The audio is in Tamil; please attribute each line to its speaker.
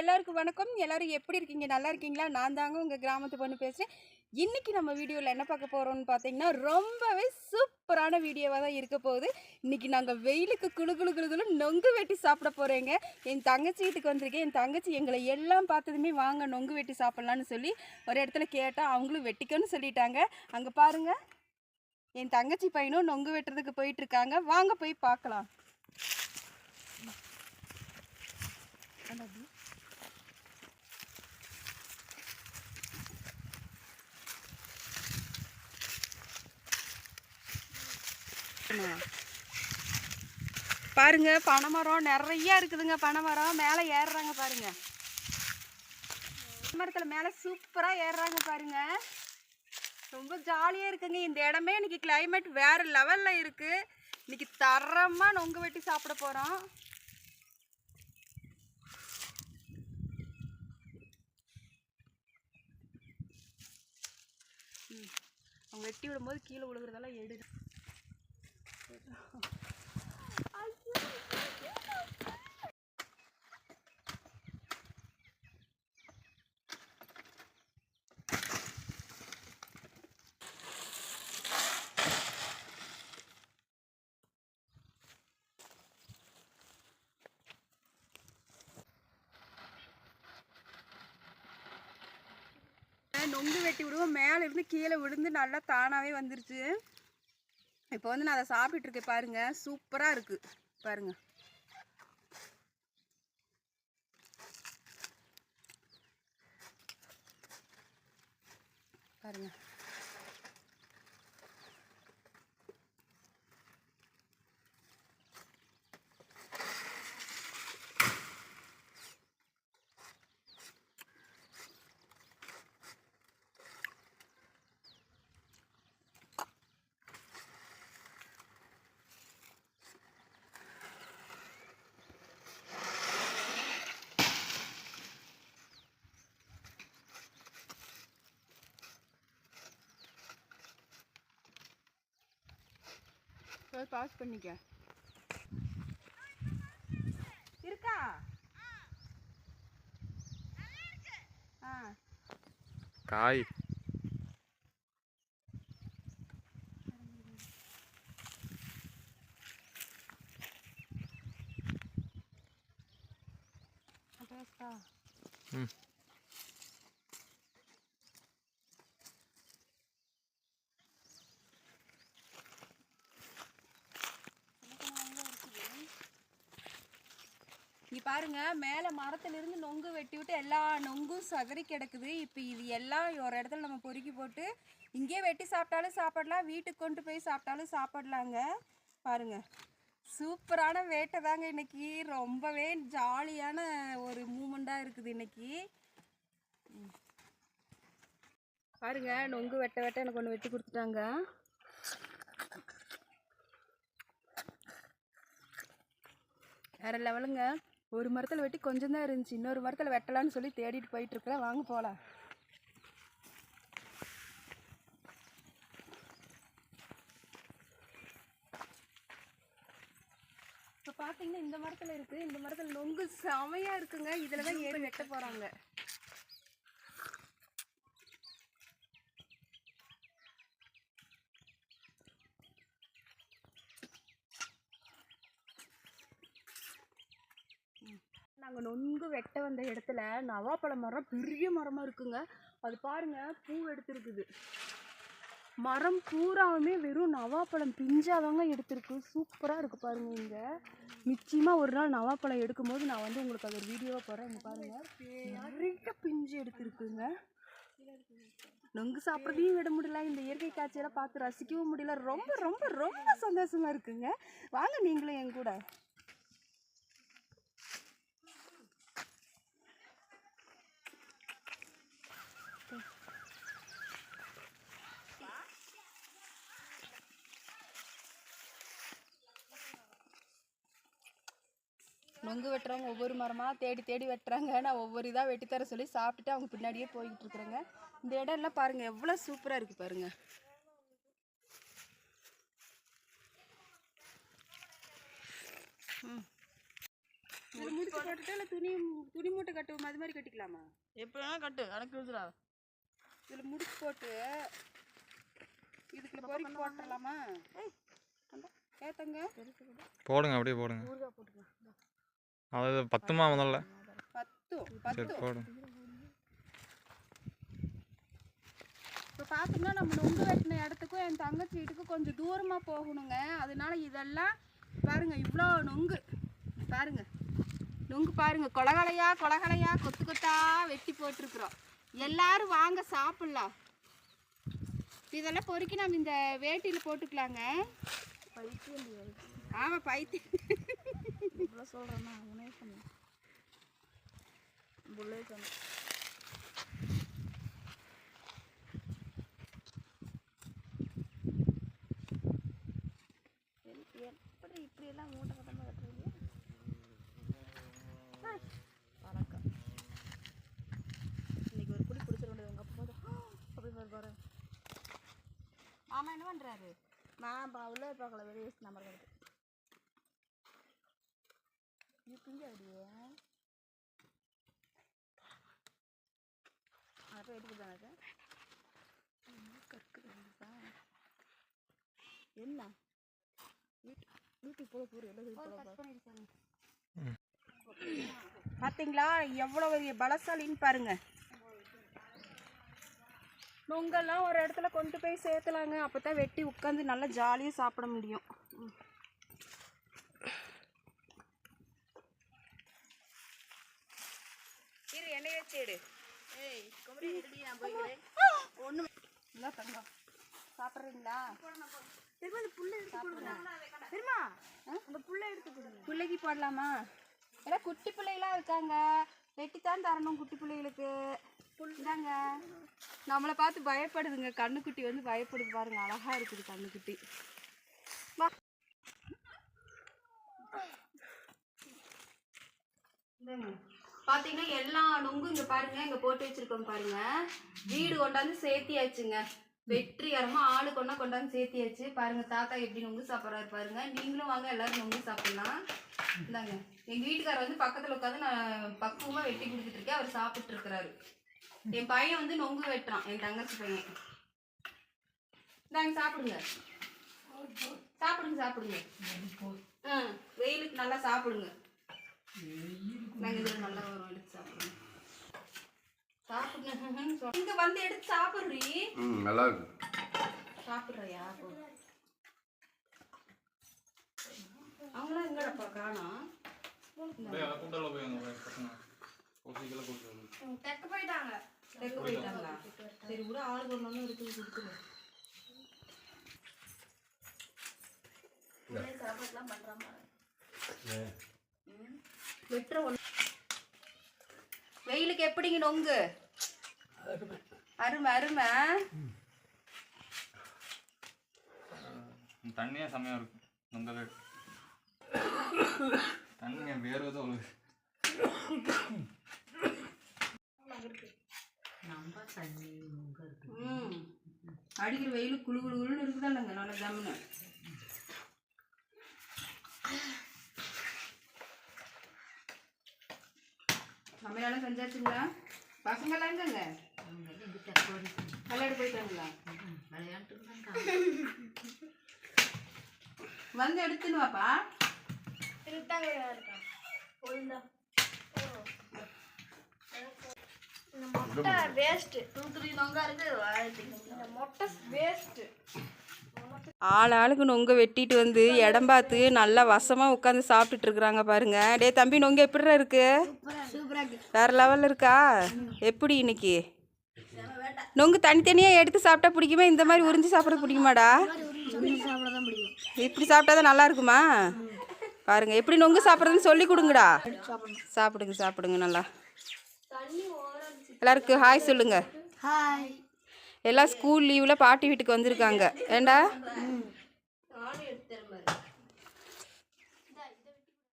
Speaker 1: எல்லாருக்கும் வணக்கம் எல்லாரும் எப்படி இருக்கீங்க நல்லா இருக்கீங்களா நான் தாங்க உங்கள் கிராமத்து பொண்ணு பேசுகிறேன் இன்றைக்கி நம்ம வீடியோவில் என்ன பார்க்க போகிறோம்னு பார்த்தீங்கன்னா ரொம்பவே சூப்பரான வீடியோவாக தான் இருக்க போகுது இன்றைக்கி நாங்கள் வெயிலுக்கு குழு குழு குழுகுலும் நொங்கு வெட்டி சாப்பிட போகிறேங்க என் தங்கச்சி வீட்டுக்கு வந்திருக்கேன் என் தங்கச்சி எங்களை எல்லாம் பார்த்ததுமே வாங்க நொங்கு வெட்டி சாப்பிட்லான்னு சொல்லி ஒரு இடத்துல கேட்டால் அவங்களும் வெட்டிக்கன்னு சொல்லிட்டாங்க அங்கே பாருங்கள் என் தங்கச்சி பையனும் நொங்கு வெட்டுறதுக்கு போயிட்டுருக்காங்க வாங்க போய் பார்க்கலாம் Thank வந்துருச்சுமா பாருங்க பனைமரம் நிறையா இருக்குதுங்க பனைமரம் மேலே ஏறுறாங்க பாருங்க மரத்தில் மேலே சூப்பராக ஏறுறாங்க பாருங்க ரொம்ப ஜாலியாக இருக்குங்க இந்த இடமே இன்னைக்கு கிளைமேட் வேறு லெவலில் இருக்குது இன்னைக்கு தரமாக நொங்கு வெட்டி சாப்பிட போகிறோம் அவங்க வெட்டி விடும்போது கீழே விழுகிறதெல்லாம் எடுது நொங்கு வெட்டி விடுவோம் மேலே இருந்து கீழே விழுந்து நல்லா தானாகவே வந்துருச்சு இப்போ வந்து நான் அதை சாப்பிட்டுருக்கேன் பாருங்கள் சூப்பராக இருக்குது பாருங்கள் பாருங்கள் சார் பாஸ் பண்ணிக்க இருக்கா
Speaker 2: ஆ காய் Thank
Speaker 1: you. பாருங்க மேலே இருந்து நொங்கு வெட்டி விட்டு எல்லா நொங்கும் சதறி கிடக்குது இப்போ இது எல்லாம் ஒரு இடத்துல நம்ம பொறுக்கி போட்டு இங்கேயே வெட்டி சாப்பிட்டாலும் சாப்பிடலாம் வீட்டுக்கு கொண்டு போய் சாப்பிட்டாலும் சாப்பிடலாங்க பாருங்க சூப்பரான வேட்டை தாங்க இன்னைக்கு ரொம்பவே ஜாலியான ஒரு மூமெண்ட்டாக இருக்குது இன்னைக்கு பாருங்க நொங்கு வெட்ட வெட்ட எனக்கு ஒன்று வெட்டி கொடுத்துட்டாங்க வேறு லெவலுங்க ஒரு மரத்தில் வெட்டி கொஞ்சம் தான் இருந்துச்சு இன்னொரு மரத்தில் வெட்டலான்னு சொல்லி தேடிட்டு இருக்கிறேன் வாங்க போகலாம் இப்போ பார்த்தீங்கன்னா இந்த மரத்தில் இருக்குது இந்த மரத்தில் நொங்கு செமையாக இருக்குங்க இதில் தான் ஏறி வெட்ட போகிறாங்க நாங்கள் நொங்கு வெட்ட வந்த இடத்துல நவாப்பழ மரம் பெரிய மரமாக இருக்குங்க அது பாருங்கள் பூ எடுத்துருக்குது மரம் பூராவுமே வெறும் நவாப்பழம் பிஞ்சாதாங்க எடுத்திருக்கு சூப்பராக இருக்குது பாருங்கள் இங்கே நிச்சயமாக ஒரு நாள் நவாப்பழம் எடுக்கும்போது நான் வந்து உங்களுக்கு அது வீடியோவாக போகிறேன் பாருங்கள் நிறைய பிஞ்சு எடுத்துருக்குங்க நொங்கு சாப்பிட்றதையும் விட முடியல இந்த இயற்கை காட்சியெல்லாம் பார்த்து ரசிக்கவும் முடியல ரொம்ப ரொம்ப ரொம்ப சந்தோஷமாக இருக்குங்க வாங்க நீங்களும் என் கூட நொங்கு வெட்டுறவங்க ஒவ்வொரு மரமாக தேடி தேடி வெட்டுறாங்க நான் ஒவ்வொரு இதாக வெட்டித்தர சொல்லி சாப்பிட்டுட்டு அவங்க பின்னாடியே போய்கிட்டு இருக்கிறேங்க இந்த இடம் எல்லாம் பாருங்கள் எவ்வளோ சூப்பராக இருக்குது பாருங்கள் ம் இல்லை துணி துணி மூட்டை அது மாதிரி கட்டிக்கலாமா
Speaker 3: எப்படி கட்டு எனக்கு
Speaker 1: இதில் முடிச்சு போட்டு
Speaker 2: போடுங்க அப்படியே போடுங்க അത് പത്തുമാ വന്നല്ലേ ചെറുപ്പോട്
Speaker 1: இப்போ பார்த்தோம்னா நம்ம நுங்கு வெட்டின இடத்துக்கும் என் தங்கச்சி வீட்டுக்கும் கொஞ்சம் தூரமாக போகணுங்க அதனால இதெல்லாம் பாருங்கள் இவ்வளோ நொங்கு பாருங்கள் நொங்கு பாருங்கள் கொலகலையா கொலகலையா கொத்து கொத்தா வெட்டி போட்டிருக்குறோம் எல்லாரும் வாங்க சாப்பிட்லாம் இதெல்லாம் பொறுக்கி நம்ம இந்த வேட்டியில் போட்டுக்கலாங்க ஆமாம் பைத்தியம் அதெல்லாம் சொல்கிறேன்னா உனே சொன்னேன் புள்ளே சொன்னேன் எப்படி இப்படியெல்லாம் மூட்டை கட்டமாக கட்டுறீங்க வணக்கம் இன்னைக்கு ஒரு குடி பிடிச்சிட வேண்டியது உங்கள் அப்பா அப்படி பாரு மாமா என்ன பண்ணுறாரு நான் பா உள்ள பார்க்கல வெளியே நம்பர் கிடையாது ஐயோ பிஞ்ச அப்படியே அப்போ எடுக்குதானது என்ன வீட்டுக்கு போல எல்லாம் எவ்வளோ பெரிய பலசாலின்னு பாருங்க பொங்கல்லாம் ஒரு இடத்துல கொண்டு போய் சேர்த்துலாங்க அப்போ தான் வெட்டி உட்காந்து நல்லா ஜாலியாக சாப்பிட முடியும் பிடிச்சி எடு எடுத்து போடலாமா ஏன்னா குட்டி பிள்ளைகளாம் இருக்காங்க வெட்டித்தான் தரணும் குட்டி பிள்ளைகளுக்கு நம்மளை பார்த்து பயப்படுதுங்க கண்ணுக்குட்டி வந்து பயப்படுது பாருங்க அழகா இருக்குது கண்ணுக்குட்டி வா பாத்தீங்கன்னா எல்லா நொங்கும் இங்கே பாருங்க இங்கே போட்டு வச்சிருக்கோம் பாருங்க வீடு கொண்டாந்து சேர்த்தியாச்சுங்க வெற்றிகரமாக ஆளு கொண்டா கொண்டாந்து சேர்த்தியாச்சு பாருங்க தாத்தா எப்படி நொங்கு சாப்பிட்றாரு பாருங்க நீங்களும் வாங்க எல்லாரும் நொங்கு சாப்பிடலாம் இந்தாங்க எங்கள் வீட்டுக்காரர் வந்து பக்கத்தில் உட்காந்து நான் பக்குவமாக வெட்டி கொடுத்துட்டு இருக்கேன் அவர் சாப்பிட்டு இருக்கிறாரு என் பையன் வந்து நொங்கு வெட்டுறான் என் தங்கச்சி பையன் இந்தாங்க சாப்பிடுங்க சாப்பிடுங்க சாப்பிடுங்க ஆ வெயிலுக்கு நல்லா சாப்பிடுங்க நாங்கள் இதில் நல்லா ஒரு எடுத்து சாப்பிட்றோம் சாப்பிடுங்க இங்கே வந்து எடுத்து சாப்பிட்றீ ம் நல்லா அவங்களாம் எங்கடப்பா காணும் தெக்க போயிட்டாங்க தெக்க போயிட்டாங்களா சரி கூட ஆளுக்கு ஒரு மணி சாப்பாடுலாம் பண்ணுறாமா வெட்டுற ஒன்று வெயிலுக்கு எப்படிங்க நொங்கு அருமை அருமை
Speaker 2: தண்ணியே செம்மையாக இருக்கும் நொங்கவே தண்ணிங்க வேறு தான் உழுது
Speaker 1: அடிக்கிற வெயில் குழு குழு குழுன்னு இருக்குதா இல்லைங்க நல்லா நம்மளால செஞ்சாச்சுங்களா பசங்களாம் எங்கங்க விளையாட போயிட்டாங்களா வந்து எடுத்துனுவாப்பா எடுத்துன்னு இந்த மொட்டை வேஸ்ட்டு டூ த்ரீ லாங்காக இருக்குது மொட்டை வேஸ்ட்டு ஆள் ஆளுக்கு நொங்க வெட்டிட்டு வந்து இடம் பார்த்து நல்லா வசமாக உட்காந்து சாப்பிட்டு இருக்கிறாங்க பாருங்க டே தம்பி நொங்க எப்படிடா இருக்கு வேற லெவலில் இருக்கா எப்படி இன்னைக்கு நொங்கு தனித்தனியாக எடுத்து சாப்பிட்டா பிடிக்குமா இந்த மாதிரி உறிஞ்சி சாப்பிட பிடிக்குமாடா இப்படி சாப்பிட்டா தான் நல்லா இருக்குமா பாருங்க எப்படி நொங்கு சாப்பிட்றதுன்னு சொல்லி கொடுங்கடா சாப்பிடுங்க சாப்பிடுங்க நல்லா எல்லாருக்கும் ஹாய் சொல்லுங்க ஹாய் எல்லாம் ஸ்கூல் லீவில் பாட்டி வீட்டுக்கு வந்திருக்காங்க ஏண்டா